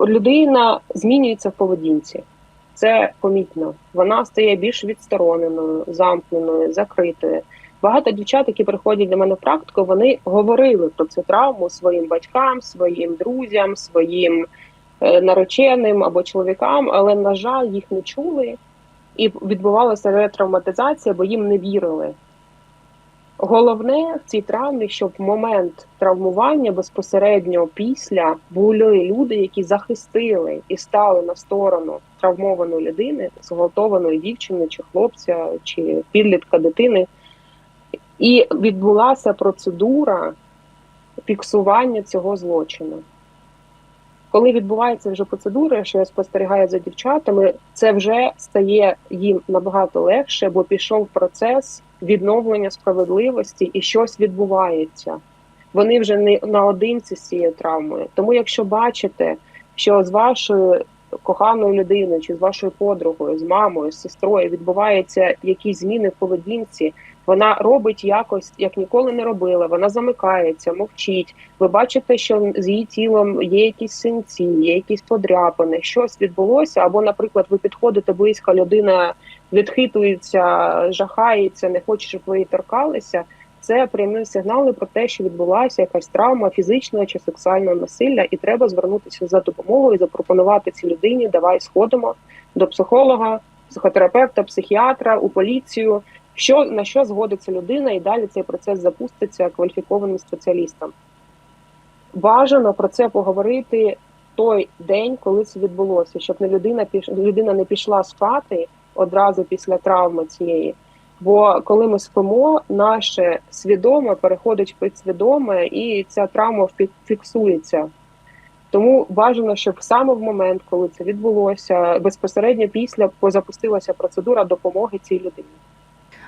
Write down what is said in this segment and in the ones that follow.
людина змінюється в поведінці. Це помітно. Вона стає більш відстороненою, замкненою, закритою. Багато дівчат, які приходять до мене в практику, вони говорили про цю травму своїм батькам, своїм друзям, своїм е, нареченим або чоловікам, але, на жаль, їх не чули, і відбувалася ретравматизація, бо їм не вірили. Головне в цій травмі, щоб в момент травмування безпосередньо після були люди, які захистили і стали на сторону травмованої людини, зґвалтованої дівчини, чи хлопця, чи підлітка дитини, і відбулася процедура фіксування цього злочину. Коли відбувається вже процедура, що я спостерігаю за дівчатами, це вже стає їм набагато легше, бо пішов процес відновлення справедливості і щось відбувається. Вони вже не наодинці з цією травмою. Тому, якщо бачите, що з вашою коханою людиною, чи з вашою подругою, з мамою, з сестрою відбуваються якісь зміни в поведінці, вона робить якось, як ніколи не робила. Вона замикається, мовчить. Ви бачите, що з її тілом є якісь синці, є якісь подряпини, щось відбулося. Або, наприклад, ви підходите близько, людина відхитується, жахається, не хоче, щоб ви її торкалися. Це прямі сигнали про те, що відбулася якась травма фізичного чи сексуального насилля, і треба звернутися за допомогою запропонувати цій людині. Давай сходимо до психолога, психотерапевта, психіатра, у поліцію. Що на що згодиться людина, і далі цей процес запуститься кваліфікованим спеціалістам. Бажано про це поговорити той день, коли це відбулося, щоб не людина людина не пішла спати одразу після травми цієї. Бо коли ми спимо, наше свідоме переходить в підсвідоме, і ця травма фіксується. Тому бажано, щоб саме в момент, коли це відбулося, безпосередньо після запустилася процедура допомоги цій людині.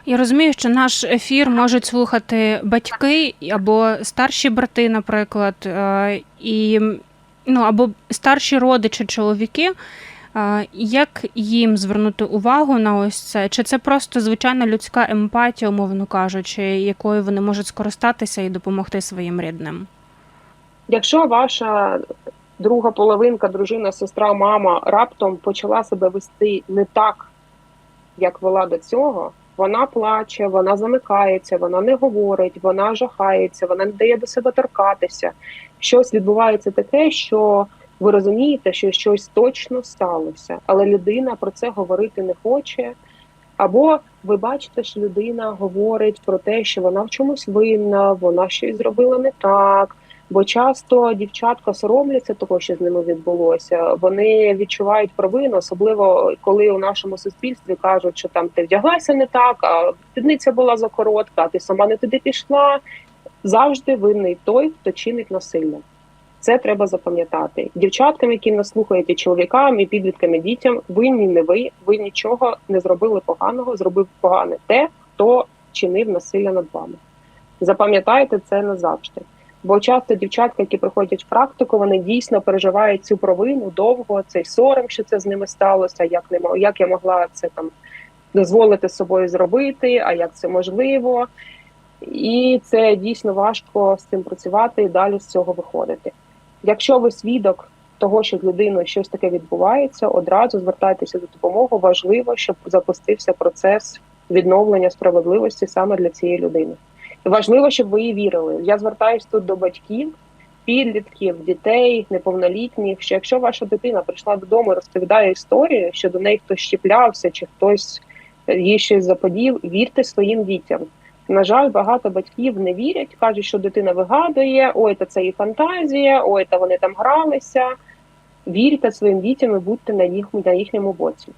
Я розумію, що наш ефір можуть слухати батьки або старші брати, наприклад, е, і ну або старші родичі, чоловіки. Як їм звернути увагу на ось це? Чи це просто звичайна людська емпатія, умовно кажучи, якою вони можуть скористатися і допомогти своїм рідним? Якщо ваша друга половинка, дружина, сестра, мама раптом почала себе вести не так, як вела до цього, вона плаче, вона замикається, вона не говорить, вона жахається, вона не дає до себе торкатися. Щось відбувається таке, що ви розумієте, що щось точно сталося, але людина про це говорити не хоче. Або ви бачите, що людина говорить про те, що вона в чомусь винна, вона щось зробила не так. Бо часто дівчатка соромляться того, що з ними відбулося. Вони відчувають провину, особливо коли у нашому суспільстві кажуть, що там ти вдяглася не так, а спідниця була закоротка, а ти сама не туди пішла. Завжди винний той, хто чинить насилля. Це треба запам'ятати. Дівчаткам, які нас слухають, і чоловікам, і підліткам, і дітям, винні не ви, ви нічого не зробили поганого, зробив погане те, хто чинив насилля над вами. Запам'ятайте це назавжди. Бо часто дівчатка, які приходять в практику, вони дійсно переживають цю провину довго, цей сором, що це з ними сталося, як не як я могла це там дозволити собою зробити, а як це можливо. І це дійсно важко з цим працювати і далі з цього виходити. Якщо ви свідок того, що з людиною щось таке відбувається, одразу звертайтеся до допомоги. Важливо, щоб запустився процес відновлення справедливості саме для цієї людини. І Важливо, щоб ви їй вірили. Я звертаюся тут до батьків, підлітків, дітей, неповнолітніх. Що якщо ваша дитина прийшла додому і розповідає історію, що до неї хтось щеплявся, чи хтось їй щось заподів, вірте своїм дітям. На жаль, багато батьків не вірять, кажуть, що дитина вигадує, ой, та це і фантазія, ой, та вони там гралися. Вірте своїм дітям і будьте на їх на їхньому боці.